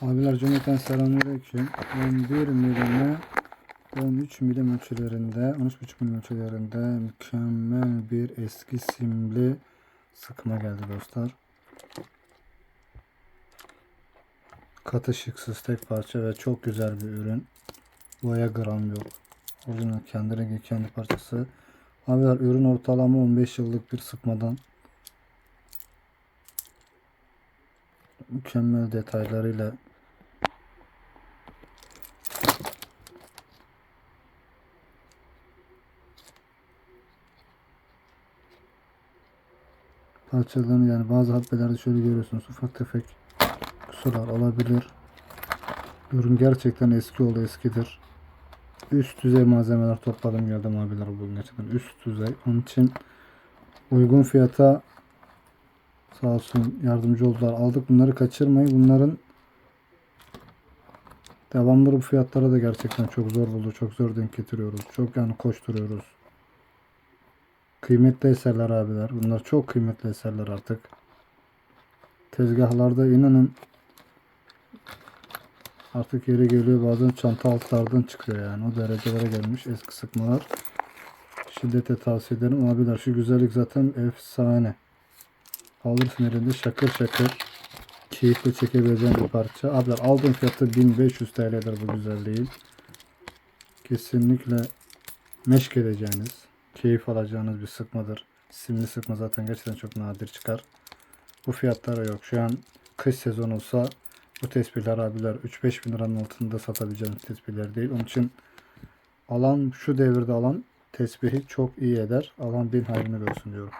Abiler cümleten selamünaleyküm. 11 milime 13 milim ölçülerinde 13,5 milim ölçülerinde mükemmel bir eski simli sıkma geldi dostlar. Katı şıksız tek parça ve çok güzel bir ürün. Boya gram yok. Orijinal kendi rengi kendi parçası. Abiler ürün ortalama 15 yıllık bir sıkmadan mükemmel detaylarıyla parçalarını yani bazı hatmelerde şöyle görüyorsunuz ufak tefek kusurlar olabilir. Ürün gerçekten eski oldu eskidir. Üst düzey malzemeler topladım geldim abiler bugün gerçekten üst düzey. Onun için uygun fiyata sağ olsun yardımcı oldular. Aldık bunları kaçırmayın. Bunların devamlı bu fiyatlara da gerçekten çok zor buldu. Çok zor denk getiriyoruz. Çok yani koşturuyoruz. Kıymetli eserler abiler. Bunlar çok kıymetli eserler artık. Tezgahlarda inanın artık yeri geliyor bazen çanta altlardan çıkıyor yani. O derecelere gelmiş eski sıkmalar. Şiddete tavsiye ederim. Abiler şu güzellik zaten efsane. Alırsın elinde şakır şakır. Keyifle çekebileceğin bir parça. Abiler aldığım fiyatı 1500 TL'dir bu güzelliği. Kesinlikle meşk edeceğiniz, keyif alacağınız bir sıkmadır. Simli sıkma zaten gerçekten çok nadir çıkar. Bu fiyatlara yok. Şu an kış sezon olsa bu tespihler abiler 3-5 bin liranın altında satabileceğiniz tespihler değil. Onun için alan şu devirde alan tesbihi çok iyi eder. Alan bin hayrını görsün diyorum.